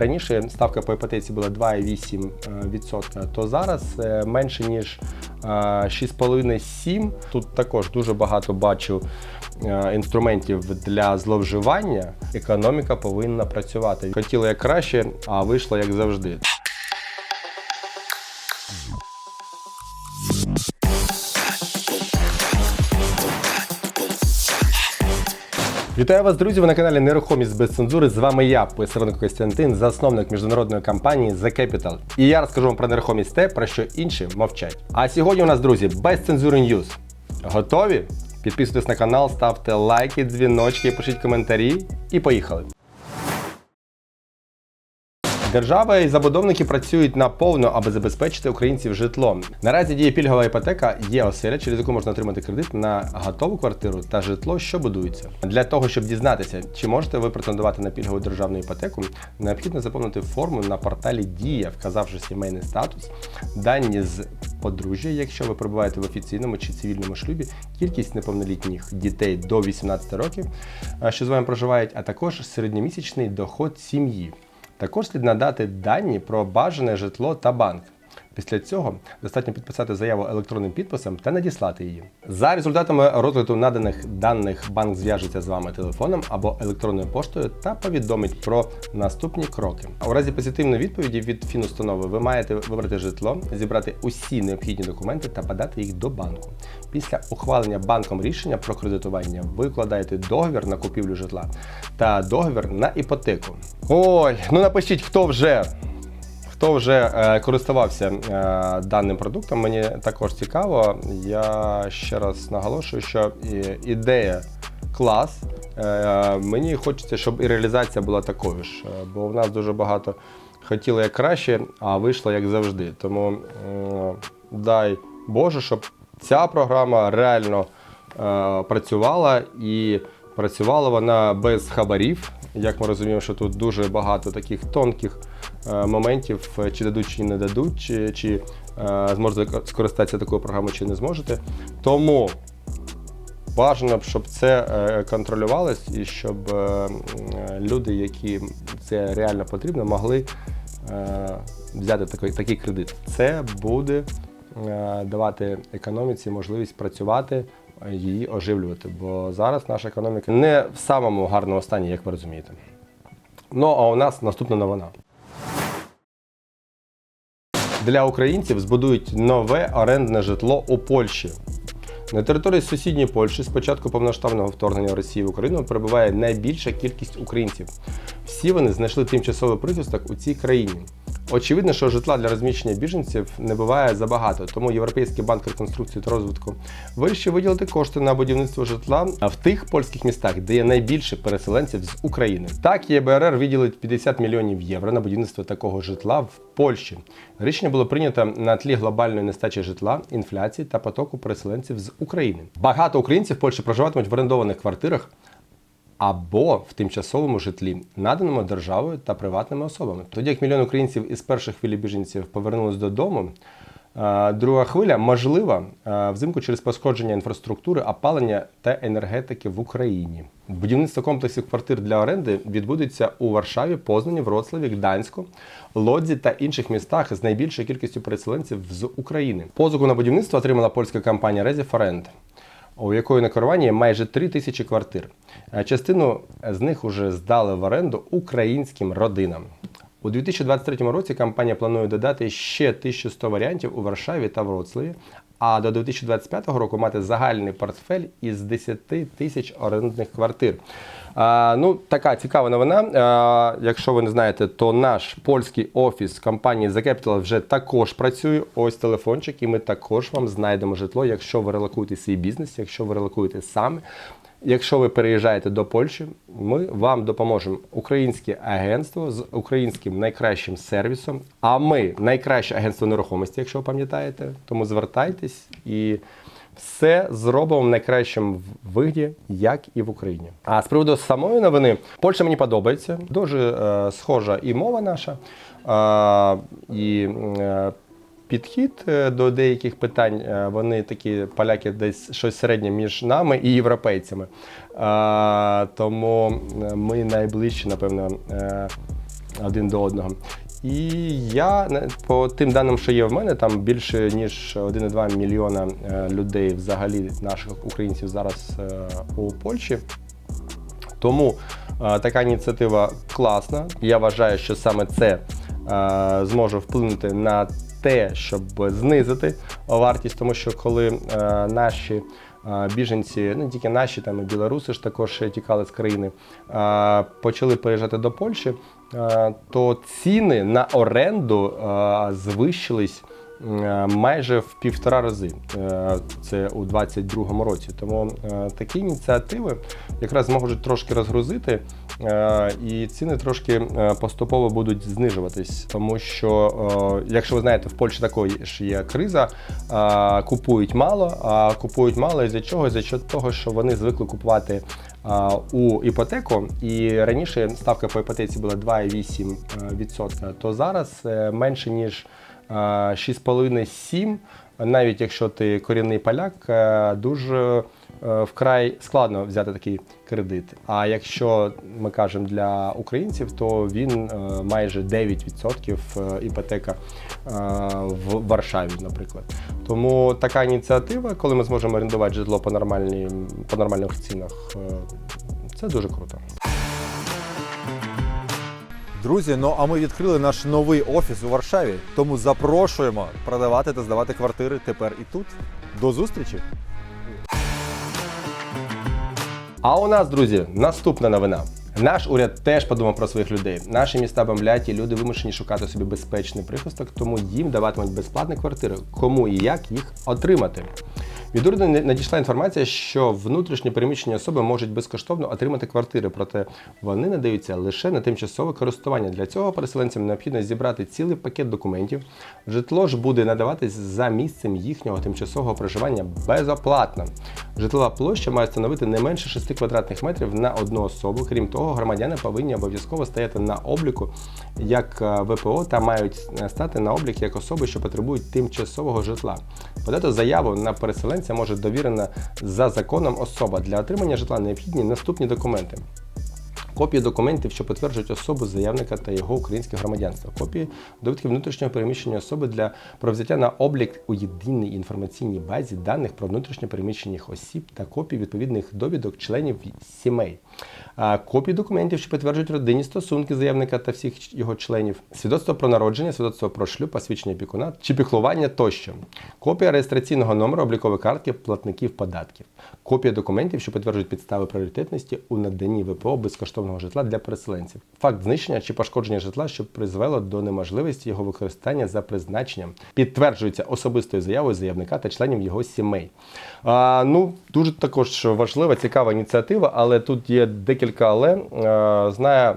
Раніше ставка по іпотеці була 2,8%, то зараз е, менше ніж е, 6,5-7%. Тут також дуже багато бачу е, інструментів для зловживання. Економіка повинна працювати. Хотіли як краще, а вийшло як завжди. Вітаю вас, друзі! Ви на каналі Нерухомість без цензури. З вами я, Писаренко Костянтин, засновник міжнародної компанії The Capital. І я розкажу вам про нерухомість те, про що інші мовчать. А сьогодні у нас, друзі, без цензури ньюз. Готові? Підписуйтесь на канал, ставте лайки, дзвіночки, пишіть коментарі і поїхали. Держава і забудовники працюють наповно, аби забезпечити українців житлом. Наразі діє пільгова іпотека, є оселя, через яку можна отримати кредит на готову квартиру та житло, що будується. Для того, щоб дізнатися, чи можете ви претендувати на пільгову державну іпотеку, необхідно заповнити форму на порталі Дія, вказавши сімейний статус, дані з подружжя, якщо ви перебуваєте в офіційному чи цивільному шлюбі, кількість неповнолітніх дітей до 18 років, що з вами проживають, а також середньомісячний доход сім'ї. Також слід надати дані про бажане житло та банк. Після цього достатньо підписати заяву електронним підписом та надіслати її. За результатами розгляду наданих даних банк зв'яжеться з вами телефоном або електронною поштою та повідомить про наступні кроки. У разі позитивної відповіді від фінустанови ви маєте вибрати житло, зібрати усі необхідні документи та подати їх до банку. Після ухвалення банком рішення про кредитування ви вкладаєте договір на купівлю житла та договір на іпотеку. Ой, ну напишіть, хто вже Хто вже е, користувався е, даним продуктом, мені також цікаво. Я ще раз наголошую, що ідея клас. Е, мені хочеться, щоб і реалізація була такою ж, бо в нас дуже багато хотіли як краще, а вийшло як завжди. Тому дай Боже, щоб ця програма реально працювала і працювала вона без хабарів. Як ми розуміємо, що тут дуже багато таких тонких моментів, е, чи дадуть, чи не дадуть, чи, чи е, зможете скористатися такою програмою, чи не зможете. Тому бажано б, щоб це е, контролювалось і щоб е, е, люди, які це реально потрібно, могли е, взяти такий, такий кредит. Це буде е, давати економіці можливість працювати, е, її оживлювати. Бо зараз наша економіка не в самому гарному стані, як ви розумієте. Ну а у нас наступна новина. Для українців збудують нове орендне житло у Польщі. На території сусідньої Польщі з початку повноштабного вторгнення Росії в Україну перебуває найбільша кількість українців. Всі вони знайшли тимчасовий прихисток у цій країні. Очевидно, що житла для розміщення біженців не буває забагато, тому Європейський банк реконструкції та розвитку вирішив виділити кошти на будівництво житла в тих польських містах, де є найбільше переселенців з України. Так, ЄБРР виділить 50 мільйонів євро на будівництво такого житла в Польщі. Рішення було прийнято на тлі глобальної нестачі житла, інфляції та потоку переселенців з України. Багато українців в Польщі проживатимуть в орендованих квартирах або в тимчасовому житлі, наданому державою та приватними особами. Тоді як мільйон українців із перших хвилі біженців повернулись додому. е, Друга хвиля можлива е, взимку через пошкодження інфраструктури, опалення та енергетики в Україні. Будівництво комплексів квартир для оренди відбудеться у Варшаві, Познані, Вроцлаві, Гданську, Лодзі та інших містах з найбільшою кількістю переселенців з України. Позику на будівництво отримала польська компанія Резі Форенд у якої на Корвані є майже 3 тисячі квартир. Е, Частину з них вже здали в оренду українським родинам. У 2023 році компанія планує додати ще 1100 варіантів у Варшаві та Вроцлаві, а до 2025 року мати загальний портфель із 10 тисяч орендних квартир. А, ну, така цікава новина. А, якщо ви не знаєте, то наш польський офіс компанії The Capital вже також працює. Ось телефончик, і ми також вам знайдемо житло, якщо ви релокуєте свій бізнес, якщо ви релокуєте саме. Якщо ви переїжджаєте до Польщі, ми вам допоможемо. Українське агентство з українським найкращим сервісом. А ми найкраще агентство нерухомості, якщо ви пам'ятаєте. Тому звертайтесь і все зробимо в найкращому вигляді, як і в Україні. А з приводу самої новини, Польща мені подобається. Дуже е, схожа і мова наша, е, і е, підхід е, до деяких питань. е, Вони такі поляки десь щось середнє між нами і європейцями. Е, Тому ми найближчі, напевно. один до одного. І я по тим даним, що є в мене, там більше ніж 1,2 мільйона людей, взагалі наших українців зараз у Польщі. Тому така ініціатива класна. Я вважаю, що саме це зможе вплинути на те, щоб знизити вартість, тому що коли е, наші е, біженці, ну не тільки наші, там і білоруси ж також тікали з країни, е, почали переїжджати до Польщі, то ціни на оренду звищились. Майже в півтора рази це у 2022 році. Тому такі ініціативи якраз можуть трошки розгрузити, і ціни трошки е, поступово будуть знижуватись. Тому що, е, якщо ви знаєте, в Польщі такої ж є криза, е, купують мало, а купують мало із-за чого? Із-за того, що вони звикли купувати. е, У іпотеку, і раніше ставка по іпотеці була 2,8%, то зараз е, менше ніж е, 6,5-7%, навіть якщо ти корінний поляк, е, дуже е, вкрай складно взяти такий кредит. А якщо ми кажемо для українців, то він е, майже 9% е, іпотека е, в Варшаві, наприклад. Тому така ініціатива, коли ми зможемо орендувати житло по нормальній, по нормальних цінах, е, це дуже круто. Друзі, ну а ми відкрили наш новий офіс у Варшаві. Тому запрошуємо продавати та здавати квартири тепер і тут. До зустрічі! А у нас, друзі, наступна новина. Наш уряд теж подумав про своїх людей. Наші міста бомблять, і люди вимушені шукати собі безпечний прихисток, тому їм даватимуть безплатні квартири. Кому і як їх отримати? Від уряду надійшла інформація, що внутрішньо переміщені особи можуть безкоштовно отримати квартири, проте вони надаються лише на тимчасове користування. Для цього переселенцям необхідно зібрати цілий пакет документів. Житло ж буде надаватись за місцем їхнього тимчасового проживання безоплатно. Житлова площа має становити не менше 6 квадратних метрів на одну особу. Крім того, громадяни повинні обов'язково стояти на обліку як е, ВПО та мають стати на облік як особи, що потребують тимчасового житла. Подати заяву на переселенця може довірена за законом особа. Для отримання житла необхідні наступні документи. Копії документів, що підтверджують особу заявника та його українське громадянство. Копії довідки внутрішнього переміщення особи для про взяття на облік у єдиній інформаційній базі даних про внутрішньо переміщених осіб та копії відповідних довідок членів сімей. Копії документів, що підтверджують родинні стосунки заявника та всіх його членів, свідоцтво про народження, свідоцтво про шлюб, посвідчення опікуна чи піклування тощо. Копія реєстраційного номеру облікової картки платників податків. Копія документів, що підтверджують підстави пріоритетності у наданні ВПО безкоштовного житла для переселенців. Факт знищення чи пошкодження житла, що призвело до неможливості його використання за призначенням, підтверджується особистою заявою заявника та членів його сімей. А, ну, дуже також важлива, цікава ініціатива, але тут є декілька але. А, знає,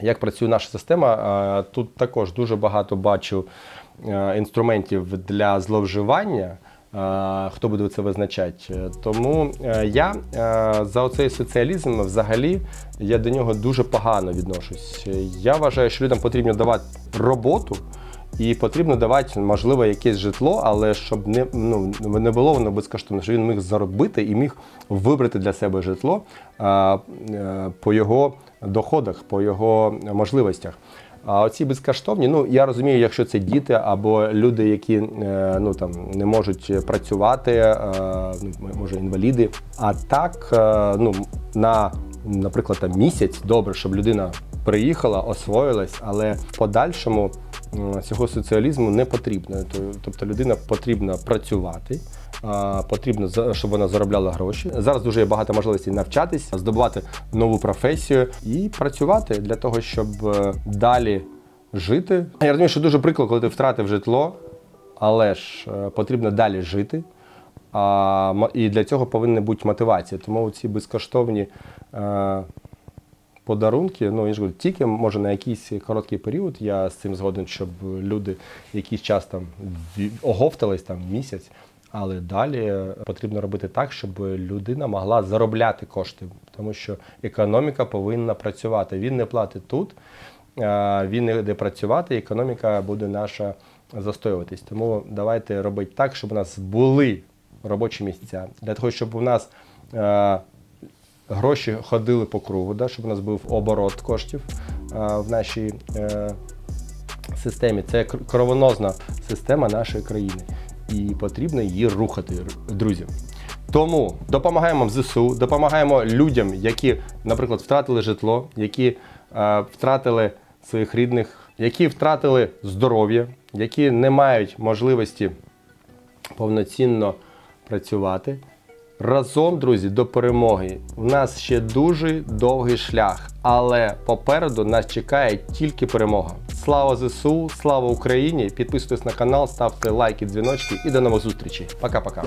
як працює наша система, тут також дуже багато бачу інструментів для зловживання. Е, Хто буде це визначати? Тому е, я е, за оцей соціалізм взагалі я до нього дуже погано відношусь. Я вважаю, що людям потрібно давати роботу і потрібно давати, можливо, якесь житло, але щоб не, ну, не було воно безкоштовно, щоб він міг заробити і міг вибрати для себе житло а, по його доходах, по його можливостях. А оці безкоштовні, ну я розумію, якщо це діти або люди, які е, ну там не можуть працювати, е, ну може інваліди. А так, е, ну на, наприклад, там місяць добре, щоб людина приїхала, освоїлась, але в подальшому цього соціалізму не потрібно. То- Тобто людина потрібно працювати. Потрібно, щоб вона заробляла гроші. Зараз дуже є багато можливостей навчатись, здобувати нову професію і працювати для того, щоб е, далі жити. Я розумію, що дуже прикро, коли ти втратив житло, але ж е, потрібно далі жити. А, і для цього повинна бути мотивація. Тому ці безкоштовні е, подарунки, ну я ж говорю, тільки може на якийсь короткий період. Я з цим згоден, щоб люди якийсь час там оговтались там місяць. Але далі потрібно робити так, щоб людина могла заробляти кошти, тому що економіка повинна працювати. Він не платить тут, він не йде працювати, і економіка буде наша застоюватись. Тому давайте робити так, щоб у нас були робочі місця, для того, щоб у нас е, гроші ходили по кругу, да, щоб у нас був оборот коштів, в нашій е, системі. Це кр- кровоносна система нашої країни. І потрібно її рухати, друзі. Тому допомагаємо ЗСУ, допомагаємо людям, які, наприклад, втратили житло, які е, втратили своїх рідних, які втратили здоров'я, які не мають можливості повноцінно працювати. Разом, друзі, до перемоги. У нас ще дуже довгий шлях, але попереду нас чекає тільки перемога. Слава ЗСУ, слава Україні! Підписуйтесь на канал, ставте лайки, дзвіночки і до нових зустрічей. Пока-пока.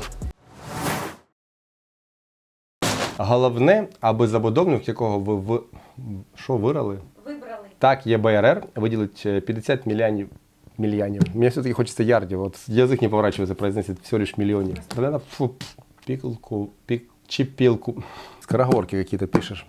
Головне, аби забудовник, якого ви в... що вирали? Вибрали. Так, ЄБРР виділить е, 50 мільйонів. Мільйонів. Мне все-таки хочется ярдів. Вот язык не поворачивается произносить всего лишь миллионе. Фу, пикалку, пик, чипилку. Скороговорки какие-то пишешь.